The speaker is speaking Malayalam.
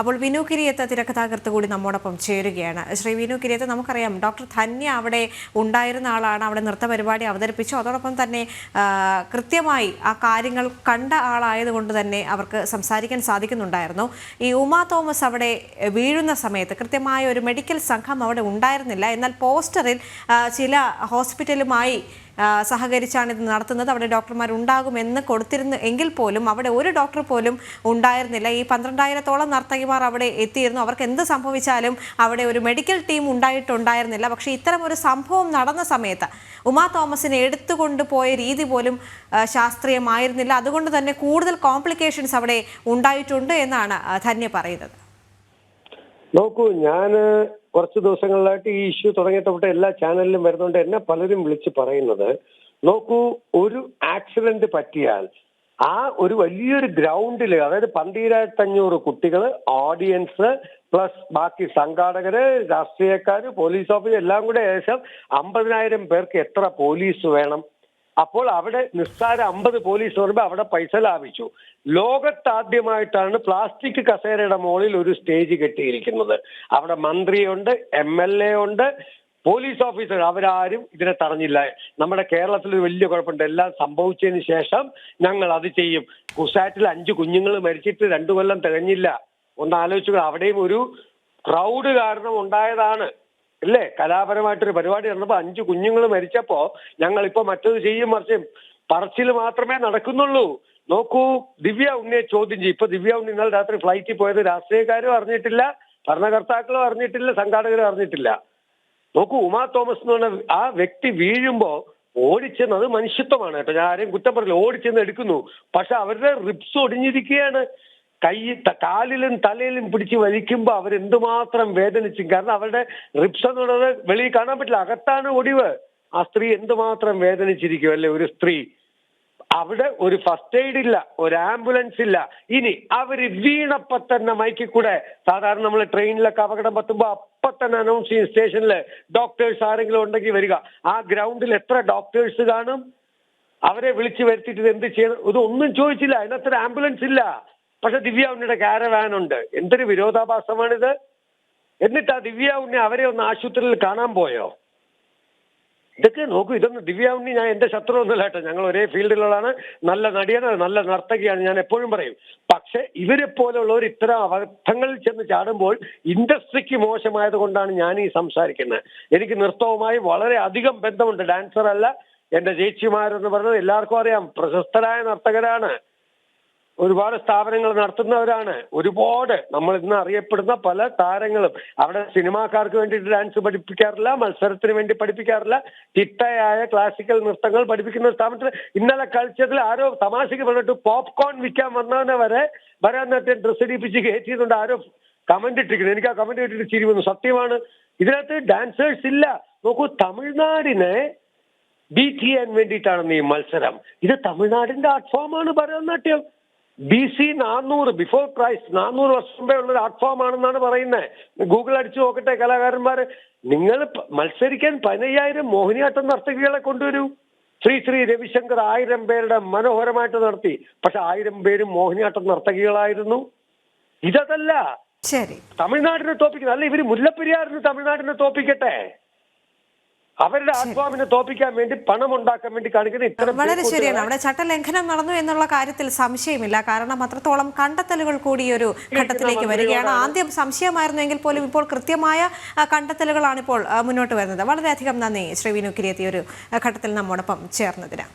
അപ്പോൾ വിനു കിരിയത്ത് തിരക്കഥാകൃത്ത് കൂടി നമ്മോടൊപ്പം ചേരുകയാണ്. ശ്രീ വിനു കിരിയത്ത് നമുക്കറിയാം ഡോക്ടർ ധന്യ അവിടെ ഉണ്ടായിരുന്ന ആളാണ് അവിടെ നൃത്ത പരിപാടി അവതരിപ്പിച്ചു. അതോടൊപ്പം തന്നെ കൃത്യമായി ആ കാര്യങ്ങൾ കണ്ട ആളായതുകൊണ്ട് തന്നെ അവർക്ക് സംസാരിക്കാൻ സാധിക്കുന്നുണ്ടായിരുന്നു. ഈ ഉമാ തോമസ് അവിടെ വീഴുന്ന സമയത്ത് കൃത്യമായ ഒരു മെഡിക്കൽ സംഘം അവിടെ ഉണ്ടായിരുന്നില്ല. എന്നാൽ പോസ്റ്ററിൽ ചില ഹോസ്പിറ്റലുമായി സഹകരിച്ചാണ് ഇത് നടത്തുന്നത്. അവിടെ ഡോക്ടർമാർ ഉണ്ടാകുമെന്ന് കൊടുത്തിരുന്നു എങ്കിൽ പോലും അവിടെ ഒരു ഡോക്ടർ പോലും ഉണ്ടായിരുന്നില്ല. ഈ പന്ത്രണ്ടായിരത്തോളം നർത്തകിമാർ അവിടെ എത്തിയിരുന്നു. അവർക്ക് എന്ത് സംഭവിച്ചാലും അവിടെ ഒരു മെഡിക്കൽ ടീം ഉണ്ടായിട്ടുണ്ടായിരുന്നില്ല. പക്ഷേ ഇത്തരം ഒരു സംഭവം നടന്ന സമയത്ത് ഉമാ തോമസിനെ എടുത്തുകൊണ്ട് പോയ രീതി പോലും ശാസ്ത്രീയമായിരുന്നില്ല. അതുകൊണ്ട് തന്നെ കൂടുതൽ കോംപ്ലിക്കേഷൻസ് അവിടെ ഉണ്ടായിട്ടുണ്ട് എന്നാണ് ധന്യ പറയുന്നത്. നോക്കൂ ഞാൻ കുറച്ച് ദിവസങ്ങളിലായിട്ട് ഈ ഇഷ്യൂ തുടങ്ങിയിട്ട് എല്ലാ ചാനലിലും വരുന്നുണ്ട് എന്നെ പലരും വിളിച്ച് പറയുന്നത് നോക്കൂ ഒരു ആക്സിഡന്റ് പറ്റിയാൽ ആ ഒരു വലിയൊരു ഗ്രൗണ്ടിൽ അതായത് പന്തീരായിരത്തഞ്ഞൂറ് കുട്ടികൾ ഓഡിയൻസ് പ്ലസ് ബാക്കി സംഘാടകര് രാഷ്ട്രീയക്കാര് പോലീസ് ഓഫീസർ എല്ലാം കൂടെ ഏകദേശം അമ്പതിനായിരം പേർക്ക് എത്ര പോലീസ് വേണം? അപ്പോൾ അവിടെ നിസ്സാര അമ്പത് പോലീസ് പറയുമ്പോൾ അവിടെ പൈസ ലാഭിച്ചു. ലോകത്താദ്യമായിട്ടാണ് പ്ലാസ്റ്റിക് കസേരയുടെ മുകളിൽ ഒരു സ്റ്റേജ് കെട്ടിയിരിക്കുന്നത്. അവിടെ മന്ത്രിയുണ്ട് എം എൽ എ ഉണ്ട് പോലീസ് ഓഫീസർ അവരാരും ഇതിനെ തടഞ്ഞില്ല. നമ്മുടെ കേരളത്തിൽ ഒരു വലിയ കുഴപ്പമുണ്ട്. എല്ലാം സംഭവിച്ചതിന് ശേഷം ഞങ്ങൾ അത് ചെയ്യും. കുസാറ്റിൽ അഞ്ച് കുഞ്ഞുങ്ങൾ മരിച്ചിട്ട് രണ്ടു കൊല്ലം തികഞ്ഞില്ല. ഒന്ന് ആലോചിച്ചു അവിടെയും ഒരു ക്രൗഡ് കാരണം ഉണ്ടായതാണ്. ഇല്ലേ? കലാപരമായിട്ടൊരു പരിപാടി നടന്നപ്പോ അഞ്ചു കുഞ്ഞുങ്ങൾ മരിച്ചപ്പോ ഞങ്ങൾ മറ്റത് ചെയ്യും മറിച്ചും. പറച്ചിൽ മാത്രമേ നടക്കുന്നുള്ളൂ. നോക്കൂ ദിവ്യ ഉണ്ണിയെ ചോദ്യം ചെയ്യും. ഇപ്പൊ ദിവ്യ ഉണ്ണി ഇന്നലെ രാത്രി ഫ്ലൈറ്റിൽ പോയത് രാഷ്ട്രീയക്കാരും അറിഞ്ഞിട്ടില്ല ഭരണകർത്താക്കളും അറിഞ്ഞിട്ടില്ല സംഘാടകരും അറിഞ്ഞിട്ടില്ല. നോക്കൂ ഉമാ തോമസ് എന്ന് പറഞ്ഞ ആ വ്യക്തി വീഴുമ്പോ ഓടിച്ചെന്ന് അത് മനുഷ്യത്വമാണ് കേട്ടോ. ഞാൻ ആരെയും കുറ്റം പറയില്ല ഓടിച്ചെന്ന് എടുക്കുന്നു. പക്ഷെ അവരുടെ റിപ്സ് ഒടിഞ്ഞിരിക്കുകയാണ്. കൈ കാലിലും തലയിലും പിടിച്ച് വലിക്കുമ്പോൾ അവരെന്തുമാത്രം വേദനിച്ചു കാരണം അവരുടെ റിപ്സ് എന്ന് പറയുന്നത് വെളിയിൽ കാണാൻ പറ്റില്ല. അകത്താണ് ഒടിവ്. ആ സ്ത്രീ എന്തുമാത്രം വേദനിച്ചിരിക്കും അല്ലെ? ഒരു സ്ത്രീ. അവിടെ ഒരു ഫസ്റ്റ് എയ്ഡ് ഇല്ല ഒരു ആംബുലൻസ് ഇല്ല. ഇനി അവർ വീണപ്പോ തന്നെ മൈക്കിൽ കൂടെ. സാധാരണ നമ്മൾ ട്രെയിനിലൊക്കെ അപകടം പറ്റുമ്പോ അപ്പൊ തന്നെ അനൗൺസ് ചെയ്യും സ്റ്റേഷനിൽ ഡോക്ടേഴ്സ് ആരെങ്കിലും ഉണ്ടെങ്കിൽ വരിക. ആ ഗ്രൗണ്ടിൽ എത്ര ഡോക്ടേഴ്സ് കാണും? അവരെ വിളിച്ചു വരുത്തിയിട്ട് എന്ത് ചെയ്യണം? ഇതൊന്നും ചോദിച്ചില്ല. അതിനത്ര ആംബുലൻസ് ഇല്ല. പക്ഷെ ദിവ്യ ഉണ്ണിയുടെ കാരവാൻ ഉണ്ട്. എന്തൊരു വിരോധാഭാസമാണിത്? എന്നിട്ട് ആ ദിവ്യ ഉണ്ണി അവരെ ഒന്ന് ആശുപത്രിയിൽ കാണാൻ പോയോ? ഇതൊക്കെ നോക്കൂ ഇതൊന്നും ദിവ്യ ഉണ്ണി ഞാൻ എന്റെ ശത്രു ഒന്നുമല്ല കേട്ടോ. ഞങ്ങൾ ഒരേ ഫീൽഡിലുള്ളതാണ്. നല്ല നടിയാണ് നല്ല നർത്തകിയാണ് ഞാൻ എപ്പോഴും പറയും. പക്ഷെ ഇവരെ പോലുള്ളവർ ഇത്തരം അബദ്ധങ്ങളിൽ ചെന്ന് ചാടുമ്പോൾ ഇൻഡസ്ട്രിക്ക് മോശമായത് കൊണ്ടാണ് ഞാൻ ഈ സംസാരിക്കുന്നത്. എനിക്ക് നൃത്തവുമായി വളരെ അധികം ബന്ധമുണ്ട്. ഡാൻസർ അല്ല എന്റെ ചേച്ചിമാരെന്ന് പറഞ്ഞത് എല്ലാവർക്കും അറിയാം. പ്രശസ്തരായ നർത്തകരാണ്. ഒരുപാട് സ്ഥാപനങ്ങൾ നടത്തുന്നവരാണ്. ഒരുപാട് നമ്മൾ ഇന്ന് അറിയപ്പെടുന്ന പല താരങ്ങളും. അവിടെ സിനിമാക്കാർക്ക് വേണ്ടിയിട്ട് ഡാൻസ് പഠിപ്പിക്കാറില്ല മത്സരത്തിന് വേണ്ടി പഠിപ്പിക്കാറില്ല. ചിട്ടയായ ക്ലാസിക്കൽ നൃത്തങ്ങൾ പഠിപ്പിക്കുന്ന സ്ഥാപനത്തിൽ ഇന്നലെ കളിച്ചതിൽ ആരോ തമാശക്ക് പറഞ്ഞിട്ട് പോപ്കോൺ വിൽക്കാൻ വന്നവനെ വരെ വരാൻ നേരത്തെ ഡ്രസ് ഇടിപ്പിച്ച് കയറ്റിയതുകൊണ്ട് ആരോ കമന്റ് ഇട്ടിരിക്കുന്നു. എനിക്ക് ആ കമന്റ് ഇട്ടിട്ട് ചിരി വന്നു. സത്യമാണ്. ഇതിനകത്ത് ഡാൻസേഴ്സ് ഇല്ല. നോക്കൂ തമിഴ്നാടിനെ ബീറ്റ് ചെയ്യാൻ വേണ്ടിയിട്ടാണ് ഈ മത്സരം. ഇത് തമിഴ്നാടിന്റെ ആർട്ട് ഫോമാണ് ഭരതനാട്യം. ബി സി നാനൂറ് ബിഫോർ ക്രൈസ്റ്റ് നാനൂറ് വർഷം മുമ്പേ ഉള്ള ഒരു ആർട്ട് ഫോം ആണെന്നാണ് പറയുന്നത് ഗൂഗിൾ അടിച്ചു നോക്കട്ടെ കലാകാരന്മാർ നിങ്ങൾ മത്സരിക്കാൻ പതിനയ്യായിരം മോഹിനിയാട്ടം നർത്തകികളെ കൊണ്ടുവരൂ. ശ്രീ ശ്രീ രവിശങ്കർ ആയിരം പേരുടെ മനോഹരമായിട്ട് നടത്തി. പക്ഷെ ആയിരം പേരും മോഹിനിയാട്ടം നർത്തകികളായിരുന്നു. ഇതല്ല ശരി. തമിഴ്നാടിനെ തോപ്പിക്കുന്നത് അല്ല ഇവർ മുല്ലപ്പെരിയാറിന് തമിഴ്നാടിനെ തോപ്പിക്കട്ടെ. അവരുടെ ആത്മാവിനെ തോപ്പിക്കാൻ വേണ്ടി പണം ഉണ്ടാക്കാൻ വേണ്ടി കാണിക്കുന്ന ഇത്തരം വളരെ ശരിയാണ്. അവിടെ ചട്ടലംഘനം നടന്നു എന്നുള്ള കാര്യത്തിൽ സംശയമില്ല. കാരണം അത്രത്തോളം കണ്ടെത്തലുകൾ കൂടി ഒരു ഘട്ടത്തിലേക്ക് വരികയാണ്. ആദ്യം സംശയമായിരുന്നെങ്കിൽ പോലും ഇപ്പോൾ കൃത്യമായ കണ്ടെത്തലുകളാണ് ഇപ്പോൾ മുന്നോട്ട് വരുന്നത്. വളരെയധികം നന്ദി ശ്രീ വിനു കിരിയത്തി ഒരു ഘട്ടത്തിൽ നമ്മോടൊപ്പം ചേർന്നതിന്.